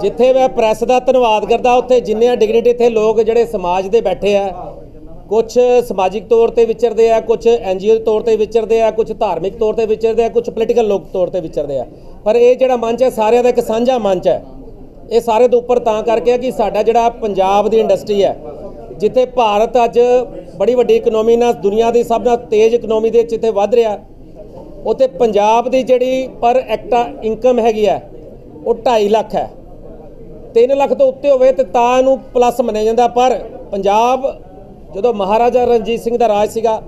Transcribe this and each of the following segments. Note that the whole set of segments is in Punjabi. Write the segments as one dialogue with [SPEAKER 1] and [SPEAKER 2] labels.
[SPEAKER 1] ਜਿੱਥੇ ਮੈਂ ਪ੍ਰੈਸ ਦਾ ਧੰਨਵਾਦ ਕਰਦਾ ਉੱਥੇ ਜਿੰਨੇ ਡਿਗਨਿਟੀ ਇੱਥੇ ਲੋਕ ਜਿਹੜੇ ਸਮਾਜ ਦੇ ਬੈਠੇ ਆ ਕੁਝ ਸਮਾਜਿਕ ਤੌਰ ਤੇ ਵਿਚਰਦੇ ਆ ਕੁਝ ਐਨਜੀਓ ਤੌਰ ਤੇ ਵਿਚਰਦੇ ਆ ਕੁਝ ਧਾਰਮਿਕ ਤੌਰ ਤੇ ਵਿਚਰਦੇ ਆ ਕੁਝ ਪੋਲੀਟੀਕਲ ਲੋਕ ਤੌਰ ਤੇ ਵਿਚਰਦੇ ਆ। ਪਰ ਇਹ ਜਿਹੜਾ ਮੰਚ ਹੈ ਸਾਰਿਆਂ ਦਾ ਇੱਕ ਸਾਂਝਾ ਮੰਚ ਹੈ। ਇਹ ਸਾਰੇ ਤੋਂ ਉੱਪਰ ਤਾਂ ਕਰਕੇ ਆ ਕਿ ਸਾਡਾ ਜਿਹੜਾ ਪੰਜਾਬ ਦੀ ਇੰਡਸਟਰੀ ਹੈ ਜਿੱਥੇ ਭਾਰਤ ਅੱਜ ਬੜੀ ਵੱਡੀ ਇਕਨੋਮੀ ਨਾਲ ਦੁਨੀਆ ਦੀ ਸਭ ਤੋਂ ਤੇਜ਼ ਇਕਨੋਮੀ ਦੇ ਜਿੱਥੇ ਵੱਧ ਰਿਹਾ ਉੱਥੇ ਪੰਜਾਬ ਦੀ ਜਿਹੜੀ ਪਰ ਐਕਟਾ ਇਨਕਮ ਹੈਗੀ ਹੈ ਉਹ 2.5 ਲੱਖ ਹੈ। 3 ਲੱਖ ਤੋਂ ਉੱਤੇ ਹੋਵੇ ਤੇ ਤਾਂ ਇਹਨੂੰ ਪਲੱਸ ਮੰਨਿਆ ਜਾਂਦਾ, ਪਰ ਪੰਜਾਬ ਜਦੋਂ ਮਹਾਰਾਜਾ ਰਣਜੀਤ ਸਿੰਘ ਦਾ ਰਾਜ ਸੀਗਾ,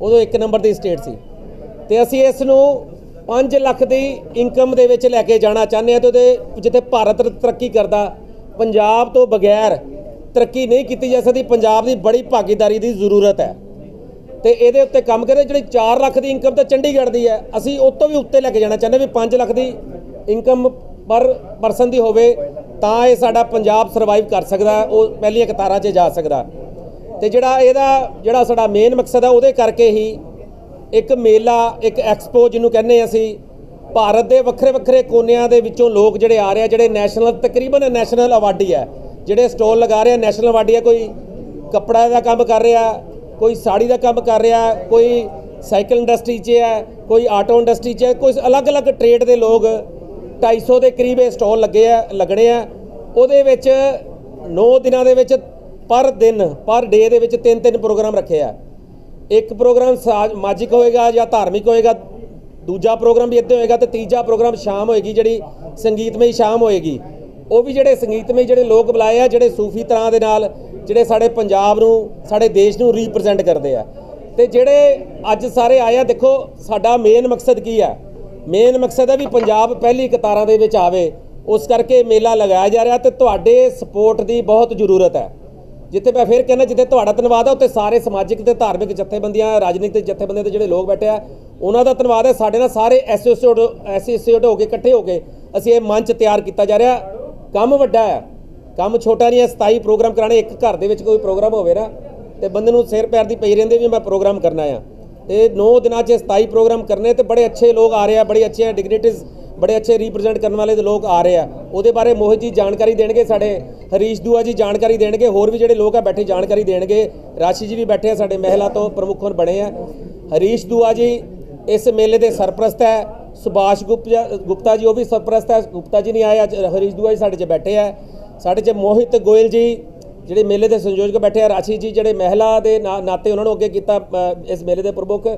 [SPEAKER 1] ਉਦੋਂ ਇੱਕ ਨੰਬਰ ਦੀ ਸਟੇਟ ਸੀ। ਤੇ ਅਸੀਂ ਇਸ ਨੂੰ 5 ਲੱਖ ਦੀ ਇਨਕਮ ਦੇ ਵਿੱਚ ਲੈ ਕੇ ਜਾਣਾ ਚਾਹੁੰਦੇ ਹਾਂ ਤੇ ਉਹਦੇ ਜਿੱਥੇ ਭਾਰਤ ਤਰੱਕੀ ਕਰਦਾ, ਪੰਜਾਬ ਤੋਂ ਬਗੈਰ ਤਰੱਕੀ ਨਹੀਂ ਕੀਤੀ ਜਾ ਸਕਦੀ, ਪੰਜਾਬ ਦੀ ਬੜੀ ਭਾਗੀਦਾਰੀ ਦੀ ਜ਼ਰੂਰਤ ਹੈ। ਤੇ ਇਹਦੇ ਉੱਤੇ ਕੰਮ ਕਰੇ, ਜਿਹੜੀ 4 ਲੱਖ ਦੀ ਇਨਕਮ ਤਾਂ ਚੰਡੀਗੜ੍ਹ ਦੀ ਹੈ, ਅਸੀਂ ਉਸ ਤੋਂ ਵੀ ਉੱਤੇ ਲੈ ਕੇ ਜਾਣਾ ਚਾਹੁੰਦੇ ਵੀ 5 ਲੱਖ ਦੀ ਇਨਕਮ ਪਰ ਪਰਸਨ ਦੀ ਹੋਵੇ ਤਾਂ ਇਹ ਸਾਡਾ ਪੰਜਾਬ ਸਰਵਾਈਵ ਕਰ ਸਕਦਾ, ਉਹ ਪਹਿਲੀਆਂ ਕਤਾਰਾਂ 'ਚ ਜਾ ਸਕਦਾ। ਤੇ ਜਿਹੜਾ ਇਹਦਾ, ਜਿਹੜਾ ਸਾਡਾ ਮੇਨ ਮਕਸਦ ਹੈ ਉਹਦੇ ਕਰਕੇ ਹੀ ਇੱਕ ਮੇਲਾ, ਇੱਕ ਐਕਸਪੋ ਜਿਹਨੂੰ ਕਹਿੰਦੇ ਅਸੀਂ, ਭਾਰਤ ਦੇ ਵੱਖਰੇ ਵੱਖਰੇ ਕੋਨਿਆਂ ਦੇ ਵਿੱਚੋਂ ਲੋਕ ਜਿਹੜੇ ਆ ਰਹੇ ਆ, ਜਿਹੜੇ ਨੈਸ਼ਨਲ ਤਕਰੀਬਨ ਨੈਸ਼ਨਲ ਅਵਾਰਡੀ ਹੈ ਜਿਹੜੇ ਸਟਾਲ ਲਗਾ ਰਹੇ ਆ ਨੈਸ਼ਨਲ ਅਵਾਰਡੀ ਹੈ ਕੋਈ ਕੱਪੜਾ ਦਾ ਕੰਮ ਕਰ ਰਿਹਾ, ਕੋਈ ਸਾੜੀ ਦਾ ਕੰਮ ਕਰ ਰਿਹਾ, ਕੋਈ ਸਾਈਕਲ ਇੰਡਸਟਰੀ 'ਚ ਹੈ ਕੋਈ ਆਟੋ ਇੰਡਸਟਰੀ 'ਚ ਹੈ ਕੋਈ ਅਲੱਗ-ਅਲੱਗ ਟ੍ਰੇਡ ਦੇ ਲੋਕ 250 ਦੇ ਕਰੀਬ ਇਹ ਸਟਾਲ ਲੱਗੇ ਆ, ਲੱਗਣੇ ਆ। ਉਹਦੇ ਵਿੱਚ 9 ਦਿਨਾਂ ਦੇ ਵਿੱਚ ਪਰ ਦਿਨ, ਪਰ ਡੇ ਦੇ ਵਿੱਚ ਤਿੰਨ ਤਿੰਨ ਪ੍ਰੋਗਰਾਮ ਰੱਖੇ ਆ। ਇੱਕ ਪ੍ਰੋਗਰਾਮ ਸਮਾਜਿਕ ਹੋਏਗਾ ਜਾਂ ਧਾਰਮਿਕ ਹੋਏਗਾ, ਦੂਜਾ ਪ੍ਰੋਗਰਾਮ ਵੀ ਇੱਦਾਂ ਹੋਏਗਾ ਤੇ ਤੀਜਾ ਪ੍ਰੋਗਰਾਮ ਸ਼ਾਮ ਹੋਏਗੀ, ਜਿਹੜੀ ਸੰਗੀਤਮਈ ਸ਼ਾਮ ਹੋਏਗੀ। ਉਹ ਵੀ ਜਿਹੜੇ ਸੰਗੀਤਮਈ ਜਿਹੜੇ ਲੋਕ ਬੁਲਾਏ ਆ, ਜਿਹੜੇ ਸੂਫੀ ਤਰ੍ਹਾਂ ਦੇ ਨਾਲ ਜਿਹੜੇ ਸਾਡੇ ਪੰਜਾਬ ਨੂੰ, ਸਾਡੇ ਦੇਸ਼ ਨੂੰ ਰਿਪਰੈਜ਼ੈਂਟ ਕਰਦੇ ਆ। ਤੇ ਜਿਹੜੇ ਅੱਜ ਸਾਰੇ ਆਏ ਆ, ਦੇਖੋ, ਸਾਡਾ ਮੇਨ ਮਕਸਦ ਕੀ ਆ? ਮੇਨ ਮਕਸਦ ਹੈ ਵੀ ਪੰਜਾਬ ਪਹਿਲੀ ਕਤਾਰਾਂ ਦੇ ਵਿੱਚ ਆਵੇ। ਉਸ ਕਰਕੇ ਮੇਲਾ ਲਗਾਇਆ ਜਾ ਰਿਹਾ ਤੇ ਤੁਹਾਡੇ ਸਪੋਰਟ ਦੀ ਬਹੁਤ ਜ਼ਰੂਰਤ ਹੈ। ਜਿੱਥੇ ਮੈਂ ਫਿਰ ਕਹਿੰਦਾ, ਜਿੱਥੇ ਤੁਹਾਡਾ ਧੰਨਵਾਦ ਹੈ, ਉੱਥੇ ਸਾਰੇ ਸਮਾਜਿਕ ਤੇ ਧਾਰਮਿਕ ਜਥੇਬੰਦੀਆਂ, ਰਾਜਨੀਤਿਕ ਜਥੇਬੰਦੀਆਂ ਦੇ ਜਿਹੜੇ ਲੋਕ ਬੈਠੇ ਆ, ਉਹਨਾਂ ਦਾ ਧੰਨਵਾਦ ਹੈ। ਸਾਡੇ ਨਾਲ ਸਾਰੇ ਐਸੋਸੀਏਟ ਐਸੋਸੀਏਟ ਹੋ ਕੇ, ਇਕੱਠੇ ਹੋ ਕੇ ਅਸੀਂ ਇਹ ਮੰਚ ਤਿਆਰ ਕੀਤਾ ਜਾ ਰਿਹਾ। ਕੰਮ ਵੱਡਾ ਹੈ। ਕੰਮ ਛੋਟਾ ਨਹੀਂ ਹੈ 27 ਪ੍ਰੋਗਰਾਮ ਕਰਾਣੇ ਇੱਕ ਘਰ ਦੇ ਵਿੱਚ ਕੋਈ ਪ੍ਰੋਗਰਾਮ ਹੋਵੇ ਨਾ, ਤੇ ਬੰਦੇ ਨੂੰ ਸਿਰ ਪੈਰ ਦੀ ਪਈ ਰਹਿੰਦੇ ਵੀ ਮੈਂ ਪ੍ਰੋਗਰਾਮ ਕਰਨਾ ਆ। ਤੇ 9 ਦਿਨਾਂ 'ਚ 27 ਪ੍ਰੋਗਰਾਮ ਕਰਨੇ ਤੇ ਬੜੇ ਅੱਛੇ ਲੋਕ ਆ ਰਹੇ ਆ, ਬੜੇ ਅੱਛੇ ਡਿਗਨਿਟੀਜ਼ ਬੜੇ ਅੱਛੇ ਰਿਪਰੈਜ਼ੈਂਟ ਕਰਨ ਵਾਲੇ ਦੇ ਲੋਕ ਆ ਰਹੇ ਆ। ਉਹਦੇ ਬਾਰੇ ਮੋਹਿਤ ਜੀ ਜਾਣਕਾਰੀ ਦੇਣਗੇ, ਸਾਡੇ ਹਰੀਸ਼ ਦੂਆ ਜੀ ਜਾਣਕਾਰੀ ਦੇਣਗੇ, ਹੋਰ ਵੀ ਜਿਹੜੇ ਲੋਕ ਆ ਬੈਠੇ ਜਾਣਕਾਰੀ ਦੇਣਗੇ। ਰਾਸ਼ੀ ਜੀ ਵੀ ਬੈਠੇ ਆ, ਸਾਡੇ ਮਹਿਲਾ ਤੋਂ ਪ੍ਰਮੁੱਖ ਹੁਣ ਬਣੇ ਆ। ਹਰੀਸ਼ ਦੂਆ ਜੀ ਇਸ ਮੇਲੇ ਦੇ ਸਰਪ੍ਰਸਤ ਹੈ, ਸੁਭਾਸ਼ ਗੁਪਤਾ ਗੁਪਤਾ ਜੀ ਉਹ ਵੀ ਸਰਪ੍ਰਸਤ ਹੈ, ਗੁਪਤਾ ਜੀ ਨਹੀਂ ਆਏ, ਅੱਜ ਹਰੀਸ਼ ਦੂਆ ਜੀ ਸਾਡੇ 'ਚ ਬੈਠੇ ਆ। ਸਾਡੇ 'ਚ ਮੋਹਿਤ ਗੋਇਲ ਜੀ ਜਿਹੜੇ ਮੇਲੇ ਦੇ ਸੰਯੋਜਕ ਬੈਠੇ ਆ, ਰਾਸ਼ੀ ਜੀ, ਜਿਹੜੇ ਮਹਿਲਾ ਦੇ ਨਾ- ਨਾਤੇ ਉਹਨਾਂ ਨੂੰ ਅੱਗੇ ਕੀਤਾ ਇਸ ਮੇਲੇ ਦੇ ਪ੍ਰਮੁੱਖ,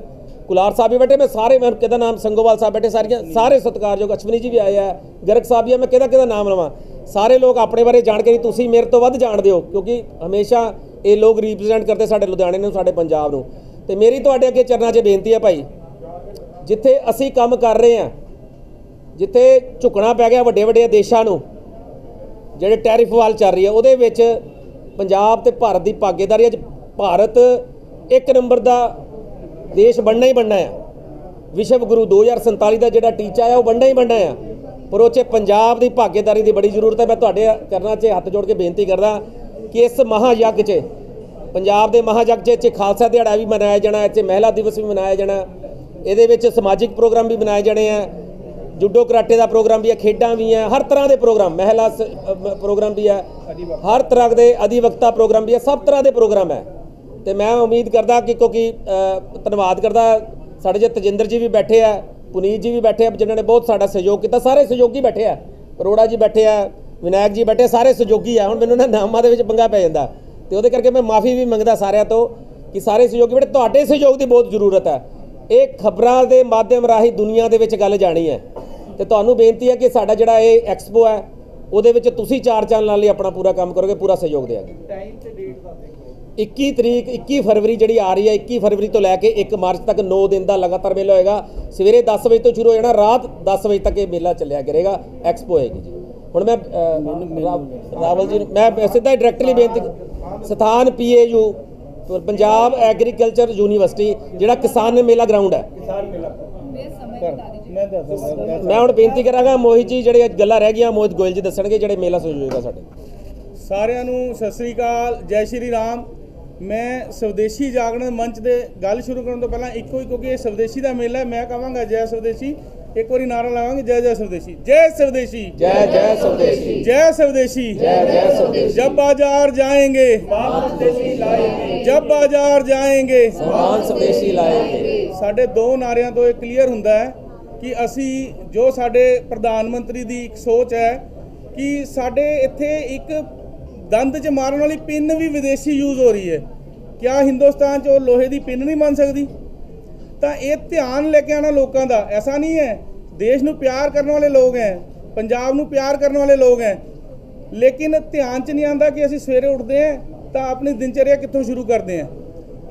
[SPEAKER 1] ਕੁਲਾਰ ਸਾਹਿਬ ਵੀ ਬੈਠੇ, ਮੈਂ ਸਾਰੇ, ਮੈਂ ਕਿਹਦਾ ਨਾਮ, ਸੰਗੋਵਾਲ ਸਾਹਿਬ ਬੈਠੇ, ਸਾਰੀਆਂ, ਸਾਰੇ ਸਤਿਕਾਰਯੋਗ, ਅਸ਼ਵਨੀ ਜੀ ਵੀ ਆਏ ਆ, ਗਰਗ ਸਾਹਿਬ ਵੀ ਆ, ਮੈਂ ਕਿਹਦਾ ਕਿਹਦਾ ਨਾਮ ਲਵਾਂ? ਸਾਰੇ ਲੋਕ ਆਪਣੇ ਬਾਰੇ ਜਾਣਕਾਰੀ ਤੁਸੀਂ ਮੇਰੇ ਤੋਂ ਵੱਧ ਜਾਣਦੇ ਹੋ, ਕਿਉਂਕਿ ਹਮੇਸ਼ਾ ਇਹ ਲੋਕ ਰਿਪਰੈਜ਼ੈਂਟ ਕਰਦੇ ਸਾਡੇ ਲੁਧਿਆਣੇ ਨੂੰ, ਸਾਡੇ ਪੰਜਾਬ ਨੂੰ। ਤੇ ਮੇਰੀ ਤੁਹਾਡੇ ਅੱਗੇ ਚਰਨਾਂ 'ਚ ਬੇਨਤੀ ਹੈ ਭਾਈ, ਜਿੱਥੇ ਅਸੀਂ ਕੰਮ ਕਰ ਰਹੇ ਹਾਂ, ਜਿੱਥੇ ਝੁਕਣਾ ਪੈ ਗਿਆ ਵੱਡੇ ਵੱਡੇ ਦੇਸ਼ਾਂ ਨੂੰ, ਜਿਹੜੇ ਟੈਰਿਫ ਵਾਲ ਚੱਲ ਰਹੀ ਹੈ ਉਹਦੇ ਵਿੱਚ ਪੰਜਾਬ ਤੇ ਭਾਰਤ ਦੀ ਭਾਗੀਦਾਰੀ ਅੱਜ ਭਾਰਤ ਇੱਕ ਨੰਬਰ ਦਾ ਦੇਸ਼ ਬਣਨਾ ਹੀ ਬਣਨਾ ਹੈ ਵਿਸ਼ਵ ਗੁਰੂ 2047 ਦਾ ਜਿਹੜਾ ਟੀਚਾ ਹੈ ਉਹ ਬਣਨਾ ਹੀ ਬਣਨਾ ਹੈ ਪਰ ਉਹ 'ਚ ਪੰਜਾਬ ਦੀ ਭਾਗੀਦਾਰੀ ਦੀ ਬੜੀ ਜ਼ਰੂਰਤ ਹੈ ਮੈਂ ਤੁਹਾਡੇ ਕਰਨਾ 'ਚ ਹੱਥ ਜੋੜ ਕੇ ਬੇਨਤੀ ਕਰਦਾ ਕਿ ਇਸ ਮਹਾਯੱਗ 'ਚ, ਪੰਜਾਬ ਦੇ ਮਹਾਯੱਗ 'ਚ, ਇੱਥੇ ਖਾਲਸਾ ਦਿਹਾੜਾ ਵੀ ਮਨਾਇਆ ਜਾਣਾ, ਇੱਥੇ ਮਹਿਲਾ ਦਿਵਸ ਵੀ ਮਨਾਇਆ ਜਾਣਾ, ਇਹਦੇ ਵਿੱਚ ਸਮਾਜਿਕ ਪ੍ਰੋਗਰਾਮ ਵੀ ਮਨਾਏ ਜਾਣੇ ਆ। ਜੁੱਡੋ ਕਰਾਟੇ ਦਾ ਪ੍ਰੋਗਰਾਮ ਵੀ ਹੈ, ਖੇਡਾਂ ਵੀ ਹੈ, ਹਰ ਤਰ੍ਹਾਂ ਦੇ ਪ੍ਰੋਗਰਾਮ, ਮਹਿਲਾ ਸ- ਪ੍ਰੋਗਰਾਮ ਵੀ ਹੈ, ਹਰ ਤਰ੍ਹਾਂ ਦੇ ਅਧਿਵਕਤਾ ਪ੍ਰੋਗਰਾਮ ਵੀ ਹੈ, ਸਭ ਤਰ੍ਹਾਂ ਦੇ ਪ੍ਰੋਗਰਾਮ ਹੈ। ਤੇ ਮੈਂ ਉਮੀਦ ਕਰਦਾ ਕਿ ਕਿਉਂਕਿ ਧੰਨਵਾਦ ਕਰਦਾ ਸਾਡੇ ਜੇ ਤਜਿੰਦਰ ਜੀ ਵੀ ਬੈਠੇ ਆ, ਪੁਨੀਤ ਜੀ ਵੀ ਬੈਠੇ ਆ, ਜਿਨ੍ਹਾਂ ਨੇ ਬਹੁਤ ਸਾਡਾ ਸਹਿਯੋਗ ਕੀਤਾ, ਸਾਰੇ ਸਹਿਯੋਗੀ ਬੈਠੇ ਆ, ਅਰੋੜਾ ਜੀ ਬੈਠੇ ਆ, ਵਿਨਾਇਕ ਜੀ ਬੈਠੇ ਸਾਰੇ ਸਹਿਯੋਗੀ ਆ, ਹੁਣ ਮੈਨੂੰ ਨਾ ਨਾਮਾਂ ਦੇ ਵਿੱਚ ਪੰਗਾ ਪੈ ਜਾਂਦਾ। ਤੇ ਉਹਦੇ ਕਰਕੇ ਮੈਂ ਮਾਫੀ ਵੀ ਮੰਗਦਾ ਸਾਰਿਆਂ ਤੋਂ ਕਿ ਸਾਰੇ ਸਹਿਯੋਗੀ ਬੈਠੇ ਤੁਹਾਡੇ ਸਹਿਯੋਗ ਦੀ ਬਹੁਤ ਜ਼ਰੂਰਤ ਹੈ। ਇਹ ਖਬਰਾਂ ਦੇ ਮਾਧਿਅਮ ਰਾਹੀਂ ਦੁਨੀਆ ਦੇ ਵਿੱਚ ਗੱਲ ਜਾਣੀ ਹੈ। ਤੇ ਤੁਹਾਨੂੰ ਬੇਨਤੀ ਹੈ ਕਿ ਸਾਡਾ ਜਿਹੜਾ ਇਹ ਐਕਸਪੋ ਹੈ ਉਹਦੇ ਵਿੱਚ ਤੁਸੀਂ ਚਾਰ ਚੰਨ ਲਾਉਣ ਲਈ ਆਪਣਾ ਪੂਰਾ ਕੰਮ ਕਰੋਗੇ ਪੂਰਾ ਸਹਿਯੋਗ ਦਿਆਂਗੇ।
[SPEAKER 2] ਟਾਈਮ ਤੇ ਡੇਟ ਦੱਸ ਦਿਓ।
[SPEAKER 1] 21 ਤਰੀਕ 21 ਫਰਵਰੀ ਜਿਹੜੀ ਆ ਰਹੀ ਹੈ 21 ਫਰਵਰੀ ਤੋਂ ਲੈ ਕੇ 1 ਮਾਰਚ ਤੱਕ 9 ਦਿਨ ਦਾ ਲਗਾਤਾਰ ਮੇਲਾ ਹੋਏਗਾ। ਸਵੇਰੇ 10 ਵਜੇ ਤੋਂ ਸ਼ੁਰੂ ਹੋ ਜਾਣਾ ਰਾਤ 10 ਵਜੇ ਤੱਕ ਇਹ ਮੇਲਾ ਚੱਲਿਆ ਕਰੇਗਾ ਐਕਸਪੋ ਹੋਏਗੀ ਜੀ। ਹੁਣ ਮੈਂ ਰਾਵਲ ਜੀ ਮੈਂ ਸਿੱਧਾ ਡਾਇਰੈਕਟਲੀ ਬੇਨਤੀ ਸਥਾਨ ਪੀਏਯੂ ਪੰਜਾਬ ਐਗਰੀਕਲਚਰ ਯੂਨੀਵਰਸਿਟੀ ਜਿਹੜਾ ਕਿਸਾਨ ਮੇਲਾ ਗਰਾਊਂਡ ਹੈ।
[SPEAKER 2] ਕਿਸਾਨ ਮੇਲਾ।
[SPEAKER 3] ਮੈਂ ਦੱਸ ਸਕਦਾ
[SPEAKER 1] ਮੈਂ ਹੁਣ ਬੇਨਤੀ ਕਰਾਂਗਾ ਮੋਹਿਤ ਜੀ ਜਿਹੜੇ ਗੱਲਾਂ ਰਹਿ ਗਈਆਂ ਮੋਹਿਤ ਗੋਇਲ ਜੀ ਦੱਸਣਗੇ ਜਿਹੜੇ ਮੇਲਾ ਸੰਯੋਜਕ ਸਾਡੇ
[SPEAKER 3] ਸਾਰਿਆਂ ਨੂੰ ਸਤਿ ਸ੍ਰੀ ਅਕਾਲ ਜੈ ਸ਼੍ਰੀ ਰਾਮ। ਮੈਂ ਸਵਦੇਸ਼ੀ ਜਾਗਰਣ ਮੰਚ ਦੇ ਗੱਲ ਸ਼ੁਰੂ ਕਰਨ ਤੋਂ ਪਹਿਲਾਂ ਇੱਕੋ ਹੀ ਕਿਉਂਕਿ ਇਹ ਸਵਦੇਸ਼ੀ ਦਾ ਮੇਲਾ ਹੈ ਮੈਂ ਕਹਾਂਗਾ ਜੈ ਸਵਦੇਸ਼ੀ। ਇੱਕ ਵਾਰੀ ਨਾਰਾ ਲਾਵਾਂਗੇ ਜੈ ਜੈ ਸਵਦੇਸ਼ੀ ਜੈ ਸਵਦੇਸ਼ੀ
[SPEAKER 1] ਜੈ ਜੈ ਸਵਦੇਸ਼ੀ
[SPEAKER 3] जय स्वदेशी
[SPEAKER 1] जय जय स्वदेशी
[SPEAKER 3] जब बाजार जाएंगे जब बाजार जाएंगे
[SPEAKER 1] ਸਮਾਨ ਸਵਦੇਸ਼ੀ ਲਾਏਗੇ
[SPEAKER 3] ਸਾਡੇ ਦੋ ਨਾਰਿਆਂ ਤੋਂ ਇਹ ਕਲੀਅਰ ਹੁੰਦਾ ਹੈ ਕਿ ਅਸੀਂ ਜੋ ਸਾਡੇ ਪ੍ਰਧਾਨ ਮੰਤਰੀ ਦੀ ਇੱਕ ਸੋਚ ਹੈ ਕਿ ਸਾਡੇ ਇੱਥੇ ਇੱਕ ਦੰਦ 'ਚ ਮਾਰਨ ਵਾਲੀ ਪਿੰਨ ਵੀ ਵਿਦੇਸ਼ੀ ਯੂਜ਼ ਹੋ ਰਹੀ ਹੈ ਕਿਆ ਹਿੰਦੁਸਤਾਨ 'ਚ ਉਹ ਲੋਹੇ ਦੀ ਪਿੰਨ ਨਹੀਂ ਬਣ ਸਕਦੀ ਤਾਂ ਇਹ ਧਿਆਨ ਲੈ ਕੇ ਆਣਾ ਲੋਕਾਂ ਦਾ। ਐਸਾ ਨਹੀਂ ਹੈ। ਦੇਸ਼ ਨੂੰ ਪਿਆਰ ਕਰਨ ਵਾਲੇ ਲੋਕ ਹੈ। ਪੰਜਾਬ ਨੂੰ ਪਿਆਰ ਕਰਨ ਵਾਲੇ ਲੋਕ ਹੈ। ਲੇਕਿਨ ਧਿਆਨ 'ਚ ਨਹੀਂ ਆਂਦਾ ਕਿ ਅਸੀਂ ਸਵੇਰੇ ਉੱਠਦੇ ਹਾਂ ਤਾਂ ਆਪਣੀ ਦਿਨਚਰਿਆ ਕਿੱਥੋਂ ਸ਼ੁਰੂ ਕਰਦੇ ਹਾਂ।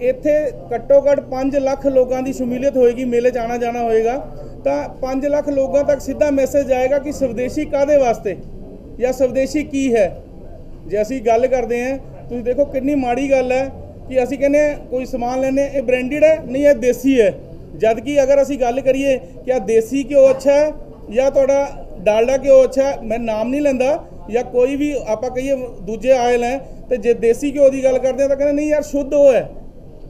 [SPEAKER 3] ਇੱਥੇ ਘੱਟੋ ਘੱਟ 5 ਲੱਖ ਲੋਕਾਂ ਦੀ ਸ਼ਮੂਲੀਅਤ ਹੋਏਗੀ, ਮੇਲੇ 'ਚ ਆਣਾ ਜਾਣਾ ਹੋਏਗਾ। ਤਾਂ 5 ਲੱਖ ਲੋਕਾਂ ਤੱਕ ਸਿੱਧਾ ਮੈਸੇਜ ਜਾਏਗਾ ਕਿ ਸਵਦੇਸ਼ੀ ਕਾਦੇ ਵਾਸਤੇ ਜਾਂ ਸਵਦੇਸ਼ੀ ਕੀ ਹੈ। ਜੇ ਅਸੀਂ ਗੱਲ ਕਰਦੇ ਹਾਂ, ਤੁਸੀਂ ਦੇਖੋ ਕਿੰਨੀ ਮਾੜੀ ਗੱਲ ਹੈ। ਕਿ ਅਸੀਂ ਕਹਿੰਦੇ ਹਾਂ ਕੋਈ ਸਮਾਨ ਲੈਨੇ ਇਹ ਬ੍ਰਾਂਡਡ ਹੈ, ਨਹੀਂ, ਇਹ ਦੇਸੀ ਹੈ। ਜਦ ਕਿ ਅਗਰ ਅਸੀਂ ਗੱਲ ਕਰੀਏ ਕਿ ਆ ਦੇਸੀ ਘਿਓ ਅੱਛਾ ਹੈ ਜਾਂ ਤੁਹਾਡਾ ਡਾਲਡਾ ਘਿਓ ਅੱਛਾ ਹੈ, ਮੈਂ ਨਾਮ ਨਹੀਂ ਲੈਂਦਾ ਜਾਂ ਕੋਈ ਵੀ ਆਪਾਂ ਕਹੀਏ ਦੂਜੇ ਆਇਲ ਹੈ, ਤੇ ਜੇ ਦੇਸੀ ਘਿਓ ਦੀ ਗੱਲ ਕਰਦੇ ਹਾਂ ਤਾਂ ਕਹਿੰਦੇ ਨਹੀਂ ਯਾਰ ਸ਼ੁੱਧ ਉਹ ਹੈ,